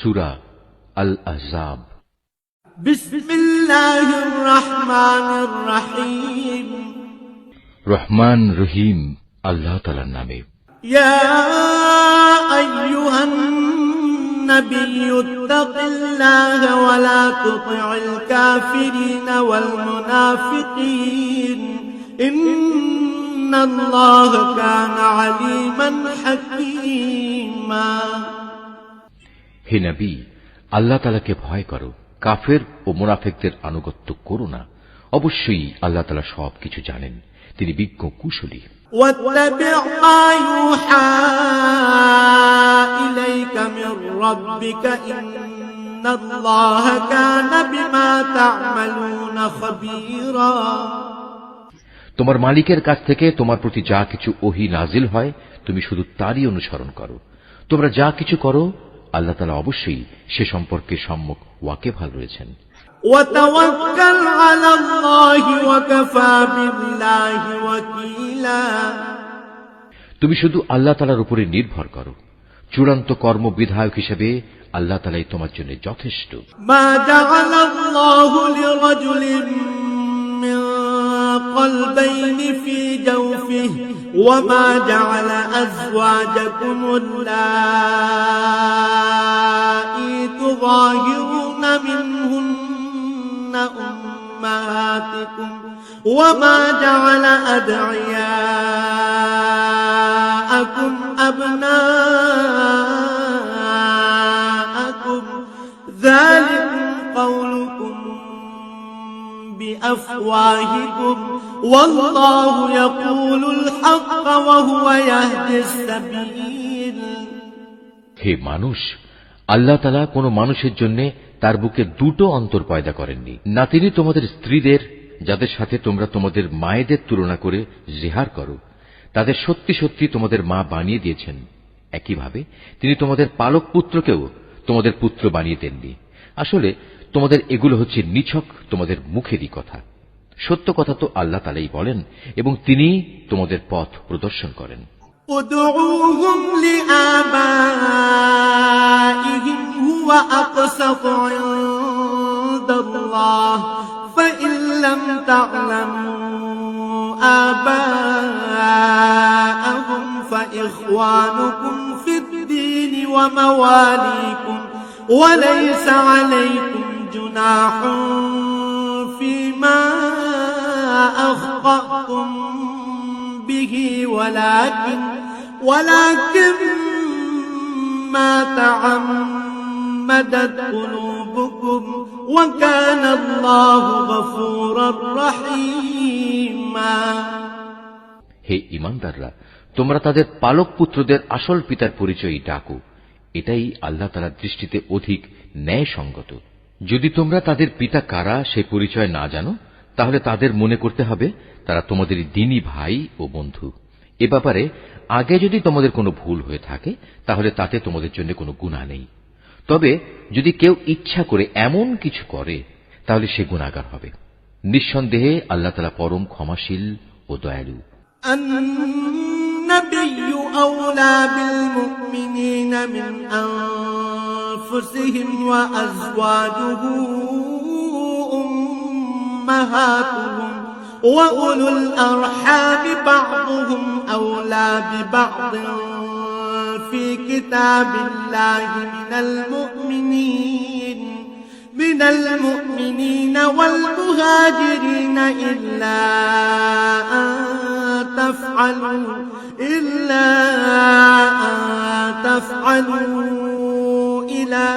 সুরা আল আহজাব بسم الله الرحمن الرحيم রহমান রহিম আল্লাহ তালার নামে يا أيها النبي اتق الله ولا تطع الكافرين والمنافقين إن الله كان عليما حكيما হে নবী আল্লাহ তালাকে ভয় করো কাফের ও মোনাফেকদের আনুগত্য করো না। অবশ্যই আল্লাহ তালা সব কিছু জানেন তিনি বিজ্ঞ কুশলী। তোমার মালিকের কাছ থেকে তোমার প্রতি যা কিছু ওহি নাজিল হয় তুমি শুধু তারই অনুসরণ করো। তোমরা যা কিছু করো আল্লাহ তালা অবশ্যই সে সম্পর্কে সম্মুখ ওয়াকে ভালো রয়েছেন তুমি শুধু আল্লাহ তালার উপরে নির্ভর করো। চূড়ান্ত কর্ম বিধায়ক হিসেবে আল্লাহ তালাই তোমার জন্য যথেষ্ট। قلبين في جوفه وما جعل أزواجكم اللائي تظاهرون منهن أمهاتكم وما جعل أدعياءكم أبناءكم ذلكم قولكم بأفواهكم والله يقول الحق وهو يهدي السبيل হে মানুষ আল্লাহ তালা কোনো মানুষের জন্য তার বুকে দুটো অন্তর পয়দা করেননি না তিনি তোমাদের স্ত্রীদের যাদের সাথে তোমরা তোমাদের মায়েদের তুলনা করে জেহার করো তাদের সত্যি সত্যি তোমাদের মা বানিয়ে দিয়েছেন একইভাবে তিনি তোমাদের পালক পুত্রকেও তোমাদের পুত্র বানিয়ে দেননি আসলে তোমাদের এগুলো হচ্ছে নিছক তোমাদের মুখেরই কথা সত্য কথা তো আল্লাহ তালাই বলেন এবং তিনি তোমাদের পথ প্রদর্শন করেন ادعوهم لآبائهم هو أقسط عند الله فإن لم تعلموا آباءهم فإخوانكم في الدين ومواليكم وليس عليكم جناح أخطأتم به ولكن ولكن ما تعمدت قلوبكم وكان الله غفورا رحيما হে ইমানদাররা তোমরা তাদের পালক পুত্রদের আসল পিতার পরিচয় ডাকো এটাই আল্লাহ তালার দৃষ্টিতে অধিক ন্যায়সঙ্গত যদি তোমরা তাদের পিতা কারা সে পরিচয় না জানো তাহলে তাদের মনে করতে হবে তারা তোমাদের দিনী ভাই ও বন্ধু এ ব্যাপারে আগে যদি তোমাদের কোনো ভুল হয়ে থাকে তাহলে তাতে তোমাদের জন্য কোনো গুণা নেই তবে যদি কেউ ইচ্ছা করে এমন কিছু করে তাহলে সে গুণাগার হবে নিঃসন্দেহে আল্লাহ তালা পরম ক্ষমাশীল ও দয়ালু النبي أولى بالمؤمنين من أنفسهم وأزواجه أمهاتهم وأولو الأرحام بعضهم أولى ببعض في كتاب الله من المؤمنين من المؤمنين والمهاجرين إلا أن تفعلوا إلا أن تفعلوا إلى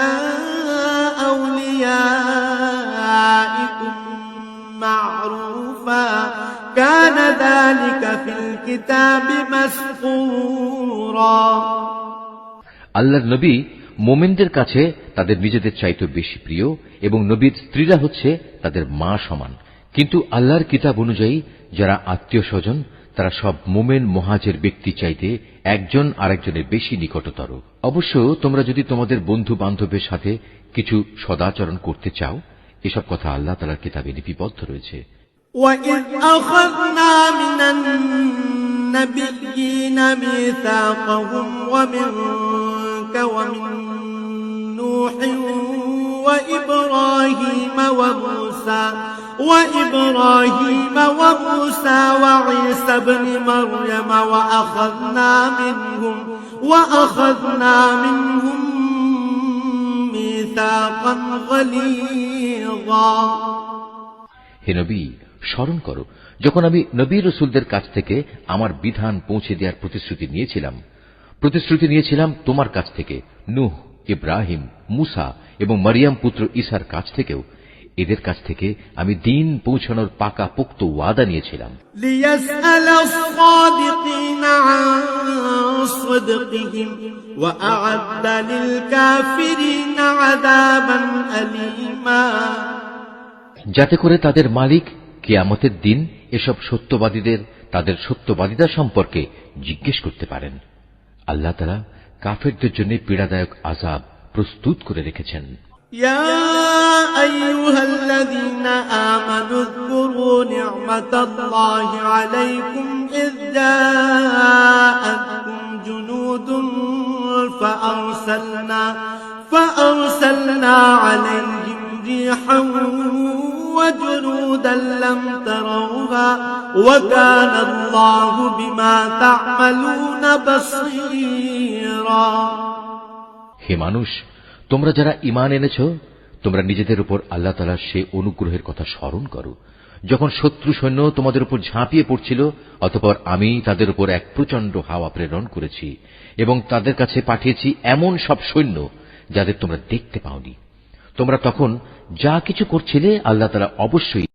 আল্লাহর নবী মোমেনদের কাছে তাদের নিজেদের চাইতে বেশি প্রিয় এবং নবীর স্ত্রীরা হচ্ছে তাদের মা সমান। কিন্তু আল্লাহর কিতাব অনুযায়ী যারা আত্মীয় স্বজন তারা সব মোমেন মহাজের ব্যক্তি চাইতে একজন আরেকজনের বেশি নিকটতর। অবশ্য তোমরা যদি তোমাদের বন্ধু বান্ধবের সাথে কিছু সদাচরণ করতে চাও, এসব কথা আল্লাহ তালার কিতাবে লিপিবদ্ধ রয়েছে। وإذ أخذنا من النبيين ميثاقهم ومنك ومن نوح وإبراهيم وموسى وإبراهيم وموسى وعيسى بن مريم وأخذنا منهم وأخذنا منهم ميثاقا غليظا هي نبي স্মরণ করো যখন আমি নবী রসুলদের কাছ থেকে আমার বিধান পৌঁছে দেওয়ার প্রতিশ্রুতি নিয়েছিলাম প্রতিশ্রুতি নিয়েছিলাম তোমার কাছ থেকে নুহ ইব্রাহিম মুসা এবং মারিয়াম পুত্র ইসার কাছ থেকেও। এদের কাছ থেকে আমি দিন পৌঁছানোর পাকা পোক্ত ওয়াদা নিয়েছিলাম। যাতে করে তাদের মালিক কেয়ামতের দিন এসব সত্যবাদীদের তাদের সত্যবাদিতা সম্পর্কে জিজ্ঞেস করতে পারেন আল্লাহ তারা কাফেরদের জন্য পীড়াদায়ক আজাব প্রস্তুত করে রেখেছেন يا أيها الذين آمنوا اذكروا نعمة الله عليكم إذ جاءتكم جنود فأرسلنا فأرسلنا عليهم ريحا وجنودا لم تروها وكان الله بما تعملون بصيرا হে মানুষ তোমরা যারা ইমান এনেছ তোমরা নিজেদের উপর আল্লাহ তালার সে অনুগ্রহের কথা স্মরণ করো যখন শত্রু সৈন্য তোমাদের উপর ঝাঁপিয়ে পড়ছিল অতপর আমি তাদের উপর এক প্রচণ্ড হাওয়া প্রেরণ করেছি এবং তাদের কাছে পাঠিয়েছি এমন সব সৈন্য যাদের তোমরা দেখতে পাওনি তোমরা তখন যা কিছু করছিলে আল্লাহ তালা অবশ্যই